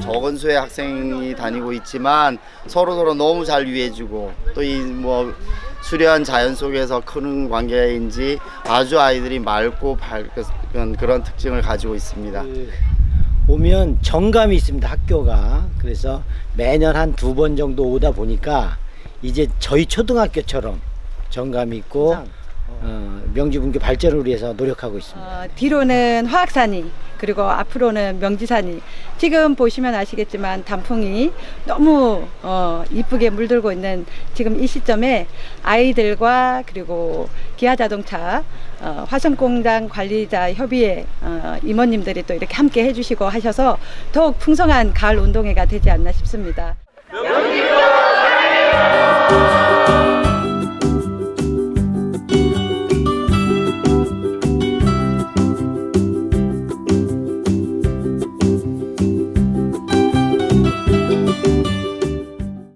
적은 수의 학생이 다니고 있지만 서로 서로 너무 잘 위해주고 또 이 뭐 수려한 자연 속에서 크는 관계인지 아주 아이들이 맑고 밝은 그런 특징을 가지고 있습니다. 네. 그 오면 정감이 있습니다 학교가 그래서 매년 한 두 번 정도 오다 보니까 이제 저희 초등학교처럼 정감이 있고 어, 명지분교 발전을 위해서 노력하고 있습니다. 어, 뒤로는 화학산이 그리고 앞으로는 명지산이 지금 보시면 아시겠지만 단풍이 너무 어, 이쁘게 물들고 있는 지금 이 시점에 아이들과 그리고 기아자동차 어, 화성공장 관리자 협의회 어, 임원님들이 또 이렇게 함께 해주시고 하셔서 더욱 풍성한 가을 운동회가 되지 않나 싶습니다. 사랑해요.